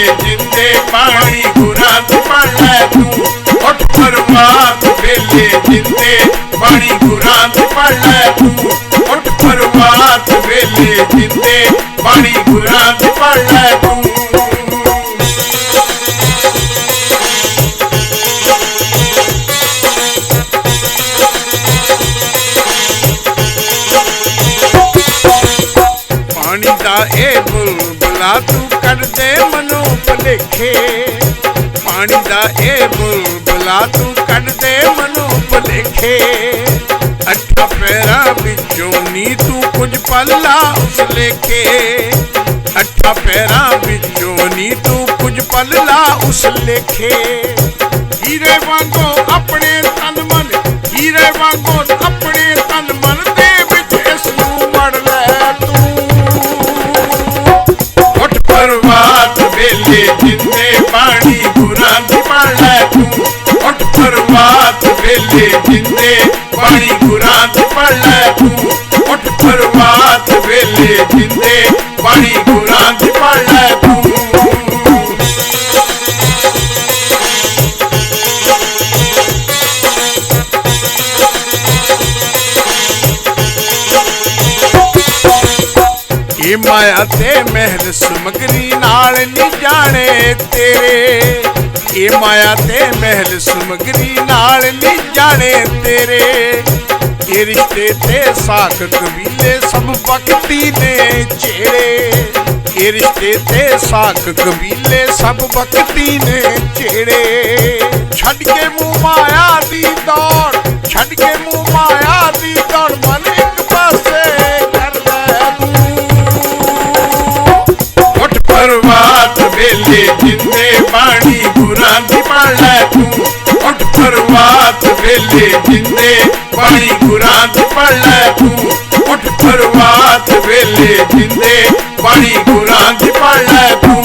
ਵੇਲੇ ਜਿੰਦੇ ਬਾਣੀ ਗੁਰਾਂ ਦੀ ਪੜ ਲੈ ਤੂੰ। ਉੱਠ ਪਰਵਾਤ ਵੇਲੇ ਜਿੰਦੇ ਬਾਣੀ ਗੁਰਾਂ ਦੀ ਪੜ ਲੈ ਤੂੰ। ਉੱਠ ਪਰਵਾਤ ਵੇਲੇ ਜਿੰਦੇ ਬਾਣੀ ਗੁਰਾਂ ਦੀ ਪੜ ਲੈ ਤੂੰ। ਪਾਣੀ ਦਾ ਇਹ ਬੁਲਬੁਲਾ ਤੂੰ ਕੱਢਦੇ ਮਨੋਂ ਭੁਲੇਖੇ। ਪਾਣੀ ਦਾ ਇਹ ਬੁਲਬੁਲਾ ਤੂੰ ਕੱਢਦੇ ਮਨੋਂ ਭੁਲੇਖੇ। ਅੱਠਾ ਪੈਰਾਂ ਵਿੱਚੋਂ ਨੀ ਤੂੰ ਕੁਝ ਪੱਲਾ ਉਸ ਲੇਖੇ। ਅੱਠਾ ਪੈਰਾਂ ਵਿੱਚੋਂ ਨੀ ਤੂੰ ਕੁਝ ਪੱਲਾ ਉਸ ਲੇਖੇ। ਹੀਰੇ ਵਾਂਗੋ ਆਪਣੇ ਤਨ ਮਨ, ਹੀਰੇ ਵਾਂਗੋ ਪਰਵਾਤ ਜਿੰਦੇ ਬਾਣੀ ਗੁਰਾਂ ਦੀ ਪੜ ਲੈ ਤੂੰ। ਇਹ ਮਾਇਆ ਤੇ ਮਹਿਲ ਸਮਗਰੀ ਨਾਲ ਨਹੀਂ ਜਾਣੇ ਤੇਰੇ। ਇਹ ਮਾਇਆ ਤੇ ਮਹਿਲ ਸਮਗਰੀ ਨਾਲ ਨਹੀਂ ਜਾਣੇ ਤੇਰੇ। ਇਹ ਰਿਸ਼ਤੇ ਤੇ ਸਾਖ ਕਬੀਲੇ ਸਭ ਵਕਤੀ ਨੇ ਛੇੜੇ ਇਹ ਰਿਸ਼ਤੇ ਤੇ ਸਾਖ ਕਬੀਲੇ ਸਭ ਵਕਤੀ ਨੇ ਛੇੜੇ ਛੱਡ ਕੇ ਮੂੰਹ ਮਾਇਆ ਦੀ ਦੌੜ, ਛੱਡ ਕੇ ਮੂੰਹ ਮਾਇਆ ਪਰਵਾਤ ਜਿੰਦੇ ਬਾਣੀ ਗੁਰਾਂ ਪੜ ਲੈ ਤੂੰ। ਉੱਠ ਪਰਵਾਤ ਵੇਲੇ ਜਿੰਦੇ ਬਾਣੀ ਗੁਰਾਂ ਪੜ ਲੈ ਤੂੰ।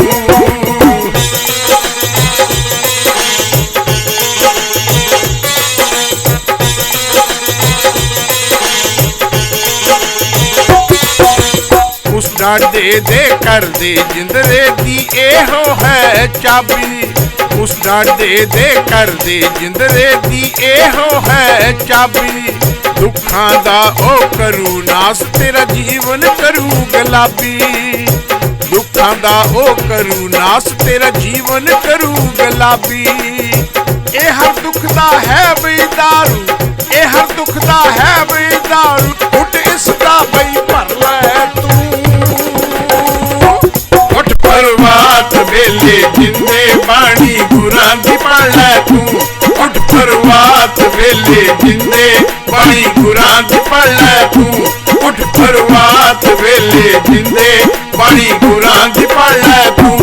ਉਸ ਡਾਡੇ ਦੇ ਕਰਦੇ ਜਿੰਦਰੇ ਦੀ ਇਹੋ ਹੈ ਚਾਬੀ। ਉਸ ਡਾਡੇ ਦੇ ਕਰਦੇ ਜਿੰਦਰੇ ਦੀ ਇਹੋ ਹੈ ਚਾਬੀ। ਦੁੱਖਾਂ ਦਾ ਉਹ ਕਰੂ ਨਾਸ ਤੇਰਾ ਜੀਵਨ ਕਰੂ ਗਲਾਬੀ। ਦੁੱਖਾਂ ਦਾ ਉਹ ਕਰੂ ਨਾਸ ਤੇਰਾ ਜੀਵਨ ਕਰੂ ਗੁਲਾਬੀ। ਇਹ ਹਰ ਦੁੱਖ ਦਾ ਹੈ ਬਈ ਦਾਰੂ, ਇਹ ਹਰ ਦੁੱਖ ਦਾ ਹੈ ਬਈ ਦਾਰੂ। ਲੈ ਤੂੰ ਉੱਠ ਪਰਵਾਤ ਵੇਲੇ ਜਿੰਦੇ ਬਾਣੀ ਗੁਰਾਂ ਦੀ ਪੜ ਲੈ ਤੂੰ ਉੱਠ ਪਰਵਾਤ ਵੇਲੇ ਜਿੰਦੇ ਬਾਣੀ ਗੁਰਾਂ ਦੀ ਪੜ ਲੈ ਤੂੰ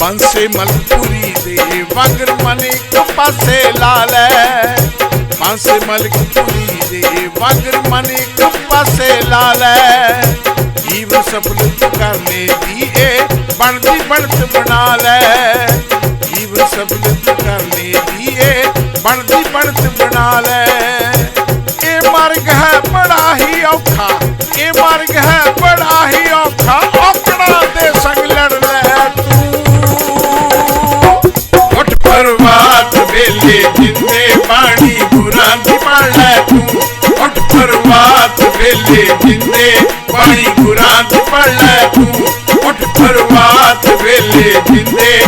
ਬੰਸੇ ਮਲਪੁਰੀ ਦੇ ਵਗਰ ਮਨ ਇੱਕ ਪਾਸੇ ਲਾ ਲੈ। ਬੰਸੇ ਮਲਕਪੁਰੀ ਦੇ ਵਗਰ ਮਨ ਇੱਕ ਪਾਸੇ ਲਾ ਲੈ। ਜੀਵਨ ਸਫਲ ਕਰਨੇ ਦੀ ਇਹ ਬਣਦੀ ਬਣਤ ਬਣਾ ਲੈ। ਜੀਵ ਸਫਲ ਕਰਨੇ ਦੀ ਇਹ ਬਣਦੀ ਬਣਤ ਬਣਾ ਲੈ। ਇਹ ਮਾਰਗ ਹੈ ਬੜਾ ਹੀ ਔਖਾ, ਇਹ ਮਾਰਗ ਹੈ ਦੀ ਤੂੰ ਉੱਠ ਪਰਵਾਤ ਵੇਲੇ ਜਿੰਦੇ